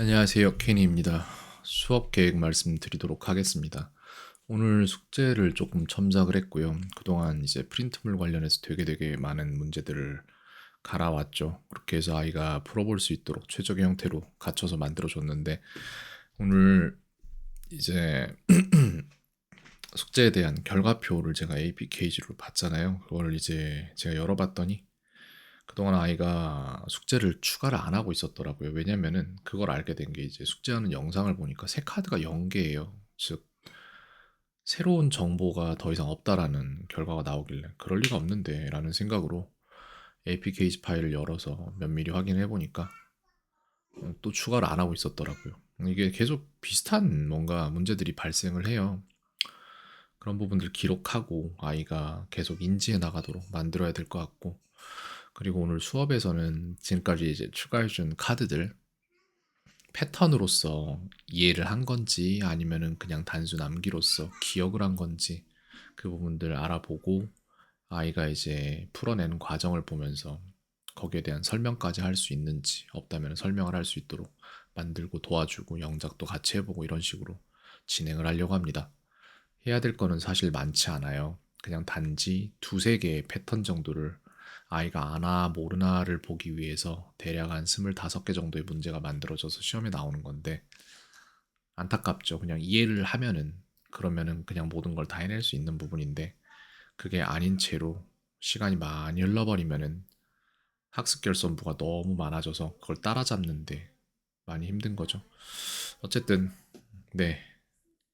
안녕하세요. 케니입니다. 수업 계획 말씀드리도록 하겠습니다. 오늘 숙제를 조금 첨삭을 했고요. 그동안 이제 프린트물 관련해서 되게 되게 많은 문제들을 갈아왔죠. 그렇게 해서 아이가 풀어볼 수 있도록 최적의 형태로 갖춰서 만들어줬는데 오늘 이제 숙제에 대한 결과표를 제가 APKG로 봤잖아요. 그걸 이제 제가 열어봤더니 그동안 아이가 숙제를 추가를 안 하고 있었더라고요. 왜냐면은 그걸 알게 된 게 이제 숙제하는 영상을 보니까 새 카드가 0개예요. 즉 새로운 정보가 더 이상 없다라는 결과가 나오길래 그럴 리가 없는데라는 생각으로 APKG 파일을 열어서 면밀히 확인해 보니까 어, 또 추가를 안 하고 있었더라고요. 이게 계속 비슷한 뭔가 문제들이 발생을 해요. 그런 부분들 기록하고 아이가 계속 인지해 나가도록 만들어야 될 것 같고 그리고 오늘 수업에서는 지금까지 이제 추가해준 카드들 패턴으로서 이해를 한 건지 아니면은 그냥 단순 암기로서 기억을 한 건지 그 부분들 알아보고 아이가 이제 풀어내는 과정을 보면서 거기에 대한 설명까지 할 수 있는지 없다면 설명을 할 수 있도록 만들고 도와주고 영작도 같이 해보고 이런 식으로 진행을 하려고 합니다. 해야 될 거는 사실 많지 않아요. 그냥 단지 두세 개의 패턴 정도를 아이가 아나 모르나를 보기 위해서 대략 한 25개 정도의 문제가 만들어져서 시험에 나오는 건데 안타깝죠. 그냥 이해를 하면은 그러면은 그냥 모든 걸 다 해낼 수 있는 부분인데 그게 아닌 채로 시간이 많이 흘러버리면은 학습 결손부가 너무 많아져서 그걸 따라잡는데 많이 힘든 거죠. 어쨌든 네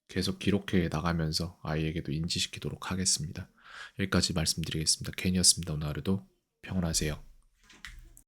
계속 기록해 나가면서 아이에게도 인지시키도록 하겠습니다. 여기까지 말씀드리겠습니다. 캔이었습니다. 오늘 하루도 평온하세요.